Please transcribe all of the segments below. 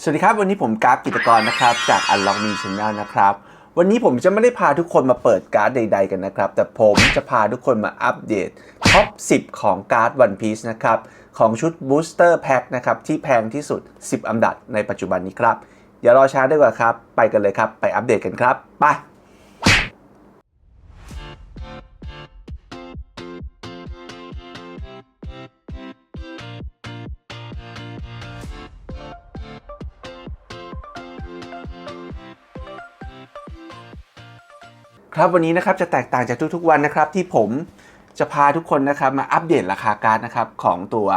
สวัสดีครับ วันนี้ผมกราฟกิจกรนะครับ จาก Unlock Me Channel นะครับ วันนี้ผมจะไม่ได้พาทุกคนมาเปิดการ์ดใด ๆ กันนะครับ แต่ผมจะพาทุกคนมาอัปเดตท็อป 10 ของการ์ด One Piece นะครับ ของชุด Booster Pack นะครับ ที่แพงที่สุด 10 อันดับในปัจจุบันนี้ครับ อย่ารอช้าดีกว่าครับ ไปกันเลยครับ ไปอัปเดตกันครับ ไป ครับวันนี้นะครับจะแตกต่างจากทุกๆวันนะครับที่ผมจะพาทุกคนนะครับมาอัปเดตราคาการ์ดนะครับของตัว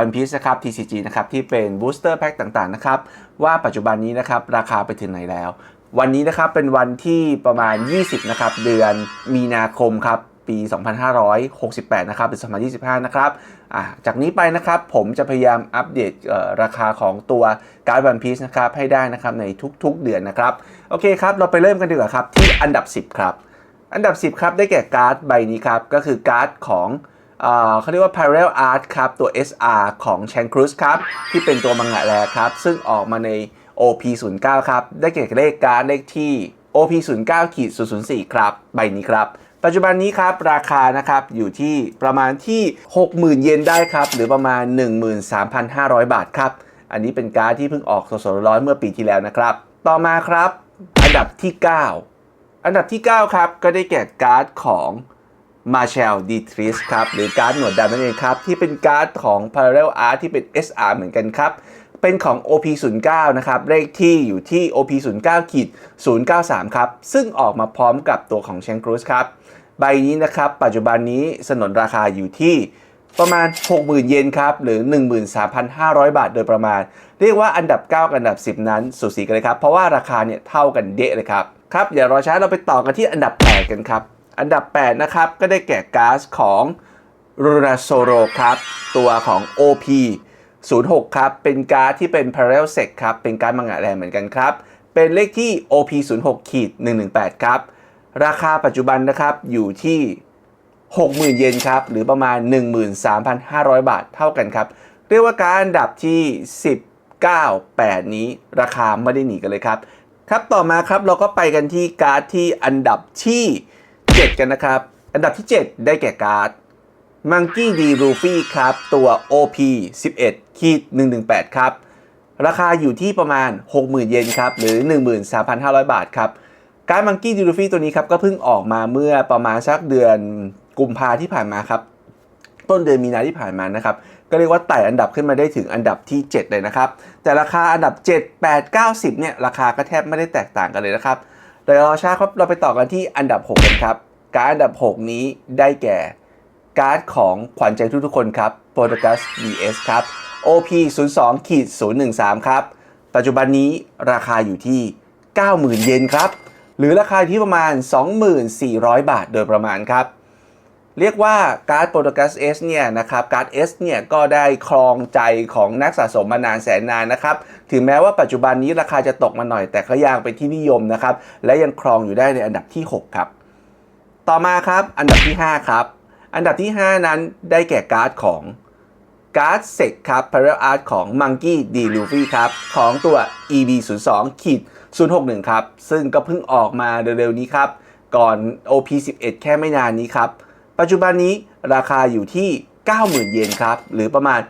One Piece นะครับ TCG นะครับที่เป็น Booster Pack ต่างๆนะครับว่าปัจจุบันนี้นะครับราคาไปถึงไหนแล้ว วันนี้นะครับเป็นวันที่ประมาณ 20นะครับเดือนมีนาคมครับปี 2568 นะครับหรือ2025 นะครับจากนี้ไปนะครับผมจะพยายามอัปเดตราคาของตัวการ์ด One Piece นะครับให้ได้นะครับในทุกๆเดือนนะครับ โอเคครับ เราไปเริ่มกันดีกว่าครับ ที่อันดับ 10 ครับ อันดับ 10 ครับ ได้แก่การ์ดใบนี้ครับ ก็คือการ์ดของเขาเรียกว่า Parallel Art ครับ ตัว SR ของ c h a n c r u z ครับ ที่เป็นตัวมังงะแรครับ ซึ่งออกมาใน OP09 ครับ ได้แก่เลขการ์ดเลขที่ OP09 ขีด004 ครับ ใบนี้ครับ ปัจจุบันนี้ครับ ราคานะครับ อยู่ที่ประมาณที่ 60,000 เยนได้ครับ หรือประมาณ 13,500 บาทครับ อันนี้เป็นการ์ดที่เพิ่งออกสดๆร้อนเมื่อปีที่แล้วนะครับ ต่อมาครับ อันดับที่ 9 อันดับที่ 9 ครับ ก็ได้แก่การ์ดของ Marshall d t r i s ครับหรือการ์ดหนวดดำนั่นเองครับ ที่เป็นการ์ดของ Parallel Art ที่เป็น SR เหมือนกันครับ เป็นของ OP09 นะครับ เลขที่อยู่ที่ OP09 ขีด093 ครับ ซึ่งออกมาพร้อมกับตัวของ c h a n c r u z ครับ ใบนี้นะครับ ปัจจุบันนี้สนนราคาอยู่ที่ ประมาณ 60,000 เยนครับ หรือ 13,500 บาทโดยประมาณ เรียกว่าอันดับ 9 กับอันดับ 10 นั้นสูสีกันเลยครับ เพราะว่าราคาเนี่ยเท่ากันเดะเลยครับ ครับอย่ารอช้าเราไปต่อกันที่อันดับ 8 กันครับ อันดับ 8 นะครับ ก็ได้แก่ก๊าซของรูราโซโรครับ ตัวของ OP 06 ครับ เป็นก๊าร์ดที่เป็น p a r a l l e Sec ครับ เป็นก๊าร์ดมังงะแรงเหมือนกันครับ เป็นเลขที่ OP 06ขีด118 ครับ ราคาปัจจุบันนะครับอยู่ที่ 60,000 เยนครับ หรือประมาณ 13,500 บาทเท่ากันครับ เรียกว่าการอันดับที่ 19 8 นี้ราคาไม่ได้หนีกันเลยครับ ครับต่อมาครับเราก็ไปกันที่การ์ดที่อันดับที่ 7 กันนะครับ อันดับที่ 7 ได้แก่การ์ด Monkey D Luffy ครับ ตัว OP 11ขีด118 ครับ ราคาอยู่ที่ประมาณ 60,000 เยนครับ หรือ 13,500 บาทครับ การ์ด Monkey D Luffy ตัวนี้ครับ ก็เพิ่งออกมาเมื่อประมาณสักเดือน กุมภาที่ผ่านมาครับ ต้นเดือนมีนาที่ผ่านมานะครับ ก็เรียกว่าไต่อันดับขึ้นมาได้ถึงอันดับที่ 7 เลยนะครับ แต่ราคาอันดับ 7 8 9 10เนี่ยราคาก็แทบไม่ได้แตกต่างกันเลยนะครับเดี๋ยวรอช้าครับเราไปต่อกันที่อันดับ6กันครับการอันดับ 6 นี้ได้แก่การ์ดของขวัญใจทุกๆคนครับ p o r t u g a s DS ครับ OP 02ขีด013 ครับ ปัจจุบันนี้ราคาอยู่ที่ 90,000 เยนครับ หรือราคาที่ประมาณ 24,000 บาทโดยประมาณครับ เรียกว่าการ์ดโปรโต g กัส S เนี่ยนะครับการ์ด S เนี่ยก็ได้ครองใจของนักสะสมมานานแสนนานนะครับถึงแม้ว่าปัจจุบันนี้ราคาจะตกมาหน่อยแต่ก็ยังเป็นที่นิยมนะครับและยังครองอยู่ได้ในอันดับที่ 6 ครับ ต่อมาครับอันดับที่ 5 ครับ อันดับที่ 5 นั้นได้แก่การ์ดของการ์ดเซกครับ Parallel Art ของ Monkey D Luffy ครับ ของตัว EB 0 2ขีด061 ครับ ซึ่งก็เพิ่งออกมาเร็วๆนี้ครับ ก่อน OP 11 แค่ไม่นานนี้ครับ ปัจจุบันนี้ราคาอยู่ที่ 90,000 เยนครับ หรือประมาณ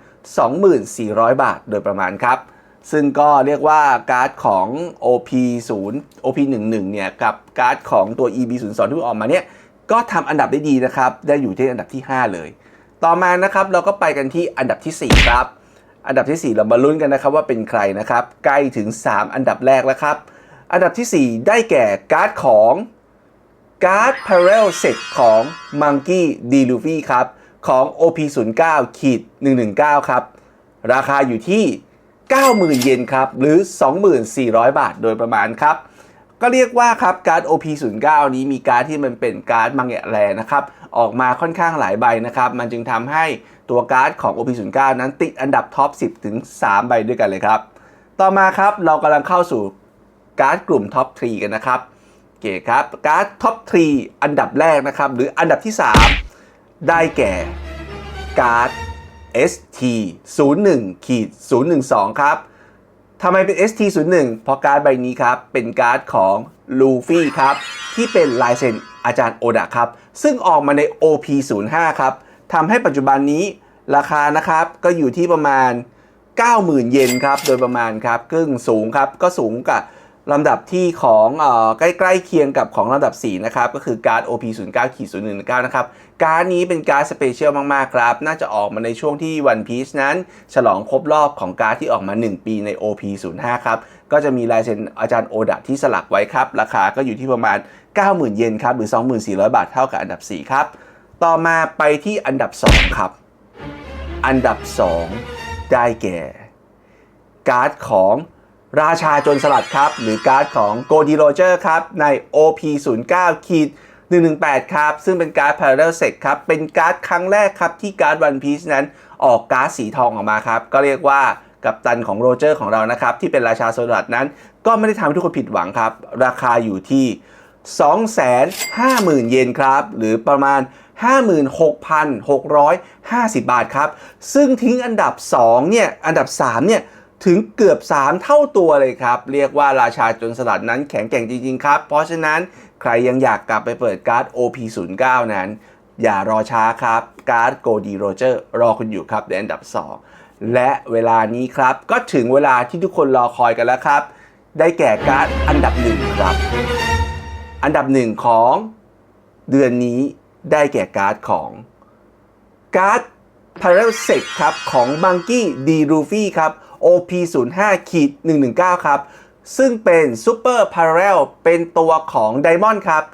24,000 บาทโดยประมาณครับ ซึ่งก็เรียกว่าการ์ดของ OP 0 OP 11 เนี่ยกับการ์ดของตัว EB 0 2 ที่ออกมาเนี่ยก็ทำอันดับได้ดีนะครับ ได้อยู่ที่อันดับที่ 5 เลย ต่อมานะครับเราก็ไปกันที่อันดับที่ 4 ครับ อันดับที่ 4 เรามาลุ้นกันนะครับว่าเป็นใครนะครับ ใกล้ถึง 3 อันดับแรกแล้วครับ อันดับที่ 4 ได้แก่การ์ดของ การ์ด Parallel Set ของ Monkey D Luffy ครับ ของ OP09 ขีด119 ครับ ราคาอยู่ที่ 90,000 เยนครับ หรือ 2,400 บาทโดยประมาณครับ ก็เรียกว่าครับการ์ด OP09 นี้มีการ์ดที่มันเป็นการ์ดมังแงะแรนะครับ ออกมาค่อนข้างหลายใบนะครับ มันจึงทำให้ตัวการ์ดของ OP09 นั้นติดอันดับท็อป 10 ถึง 3 ใบด้วยกันเลยครับ ต่อมาครับเรากำลังเข้าสู่การ์ดกลุ่มท็อป 3 กันนะครับ อเคครับ การ์ดท็อป3อันดับแรกนะครับ หรืออันดับที่ 3 ได้แก่การ์ด ST 01ขีด012ครับทำไมเป็น ST01 เพราะการ์ดใบนี้ครับ เป็นการ์ดของลูฟี่ครับ ที่เป็นลายเซ็นอาจารย์โอดะครับ ซึ่งออกมาใน OP05 ครับทำให้ปัจจุบันนี้ราคานะครับ ก็อยู่ที่ประมาณ 90,000 เยนครับ โดยประมาณครับครึ่งสูงครับ ก็สูงกับ ลำดับที่ของอใกล้ๆเคียงกับของลำดับ 4 นะครับ ก็คือการ์ด OP09 ขีด019นะครับ การนี้เป็นการสเปเชียลมาก ๆ ครับ น่าจะออกมาในช่วงที่ One Piece นั้น ฉลองครบรอบของการที่ออกมา 1 ปีใน OP05 ครับ ก็จะมีลายเซ็นอาจารย์โอดะที่สลักไว้ครับ ราคาก็อยู่ที่ประมาณ 90,000 เยนครับ หรือ 24,000 บาทเท่ากับอันดับ 4 ครับ ต่อมาไปที่อันดับ 2 ครับ อันดับ 2 ได้แก่ การ์ดของ ราชาจนสลัดครับ หรือการ์ดของโกดีโรเจอร์ครับ ใน OP09 ขีด118 ครับ ซึ่งเป็นการ์ด Parallel Sec ครับ เป็นการ์ดครั้งแรกครับ ที่การ์ด One Piece นั้นออกการ์ดสีทองออกมาครับ ก็เรียกว่ากัปตันของโรเจอร์ของเรานะครับ ที่เป็นราชาโซลัดนั้น ก็ไม่ได้ทำให้ทุกคนผิดหวังครับ ราคาอยู่ที่ 250,000 เยนครับ หรือประมาณ 56,650 บาทครับ ซึ่งทิ้งอันดับ 2 เนี่ย อันดับ 3 เนี่ย ถึงเกือบ 3 เท่าตัวเลยครับ เรียกว่าราชาจนสลัดนั้นแข็งแกร่งจริง ๆ ครับ เพราะฉะนั้นใครยังอยากกลับไปเปิดการ์ด OP09 นั้น อย่ารอช้าครับ การ์ดโกดีโรเจอร์รอคุณอยู่ครับในอันดับ 2 และเวลานี้ครับ ก็ถึงเวลาที่ทุกคนรอคอยกันแล้วครับ ได้แก่การ์ดอันดับหนึ่งครับ อันดับหนึ่งของเดือนนี้ได้แก่การ์ดของการ์ด Parallel Sec ครับของ b u n k y D Luffy ครับ OP05 ขีด119 ครับ ซึ่งเป็น Super Parallel เป็นตัวของ Diamond ครับ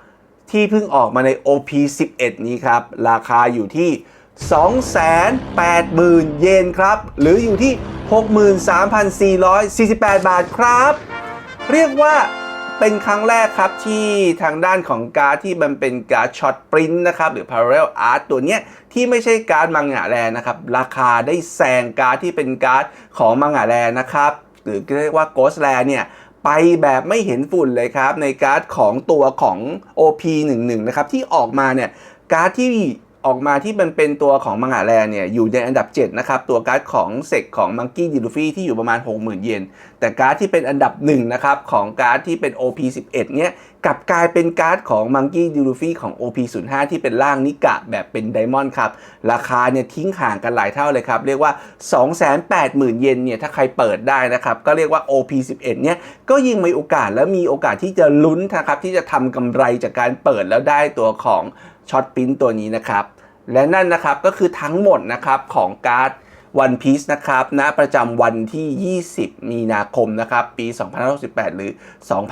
ที่เพิ่งออกมาใน OP11 นี้ครับ ราคาอยู่ที่ 280,000 เยนครับ หรืออยู่ที่ 63,448 บาทครับ เรียกว่า เป็นครั้งแรกครับที่ทางด้านของการ์ดที่มันเป็นการ์ดช็อตปรินต์นะครับหรือ Parallel Art ตัวเนี้ยที่ไม่ใช่การ์ดมังงะแรนะครับราคาได้แซงการ์ดที่เป็นการ์ดของมังงะแรนะครับหรือเรียกว่า Ghost r a เนี่ยไปแบบไม่เห็นฝุ่นเลยครับ ในการ์ดของตัวของ OP11 นะครับที่ออกมาเนี่ยการ์ดที่ ออกมาที่มันเป็นตัวของมังงะแรเนี่ยอยู่ในอันดับ 7 นะครับ ตัวการ์ดของเซกของมังกี้ดิลูฟี่ที่อยู่ประมาณ 60,000 เยน แต่การ์ดที่เป็นอันดับ1นะครับของการ์ดที่เป็น OP11 เนี่ยกลับกลายเป็นการ์ดของมังกี้ดิลูฟี่ของ OP05 ที่เป็นร่างนิกะแบบเป็นไดมอนด์ครับ ราคาเนี่ยทิ้งห่างกันหลายเท่าเลยครับ เรียกว่า 280,000 เยนเนี่ยถ้าใครเปิดได้นะครับ ก็เรียกว่า OP11 เนี่ยก็ยิ่งมีโอกาสและมีโอกาสที่จะลุ้นนะครับที่จะทำกำไรจากการเปิดแล้วได้ตัวของช็อตปิ้นตัวนี้นะครับ และนั่นนะครับก็คือทั้งหมดนะครับของการ์ด One Piece นะครับณประจำวันที่ 20 มีนาคมนะครับปี2568 หรือ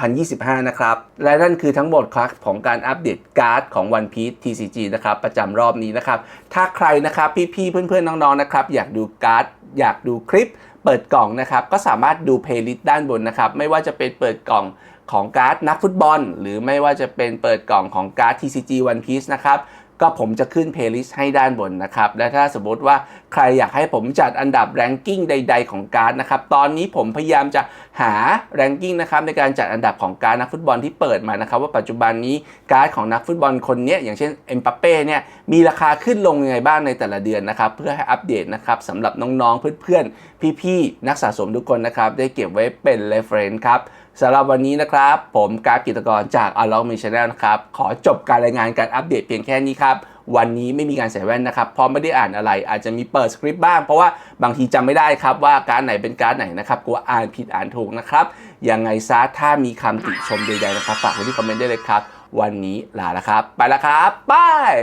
2025 นะครับ และนั่นคือทั้งหมดครับของการอัปเดตการ์ดของ One Piece TCG นะครับประจำรอบนี้นะครับ ถ้าใครนะครับพี่ๆ เพื่อนๆ น้องๆ นะครับ อยากดูการ์ด อยากดูคลิป เปิดกล่องนะครับ ก็สามารถดูเพลย์ลิสต์ด้านบนนะครับ ไม่ว่าจะเป็นเปิดกล่อง ของการ์ดนักฟุตบอล หรือไม่ว่าจะเป็นเปิดกล่องของการ์ด TCG One Piece นะครับก็ผมจะขึ้นเพลย์ลิสต์ให้ด้านบนนะครับ และถ้าสมมติว่าใครอยากให้ผมจัดอันดับแรงกิ้งใด ๆ ของการ์ดนะครับ ตอนนี้ผมพยายามจะหาแรงกิ้งนะครับในการจัดอันดับของการ์ดนักฟุตบอลที่เปิดมานะครับ ว่าปัจจุบันนี้การ์ดของนักฟุตบอลคนนี้อย่างเช่นเอ็มปัปเป้เนี่ยมีราคาขึ้นลงยังไงบ้างในแต่ละเดือนนะครับ เพื่อให้อัปเดตนะครับสำหรับน้องๆเพื่อนๆ พี่ๆนักสะสมทุกคนนะครับได้เก็บไว้เป็น reference ครับสำหรับวันนี้นะครับ ผมการกิตกรจาก a l o n g Me Channel นะครับ ขอจบการรายงานการอัปเดตเพียงแค่นี้ครับ วันนี้ไม่มีการใส่แว่นนะครับ เพราะไม่ได้อ่านอะไร อาจจะมีเปิดสคริปต์บ้าง เพราะว่าบางทีจำไม่ได้ครับว่าการไหนเป็นการไหนนะครับกลัวอ่านผิดอ่านถูกนะครับ ยังไงซะถ้ามีคำติชมใดๆนะครับ ฝากไว้ที่คอมเมนต์ได้เลยครับ วันนี้ลาแล้วครับ ไปแล้วครับบาย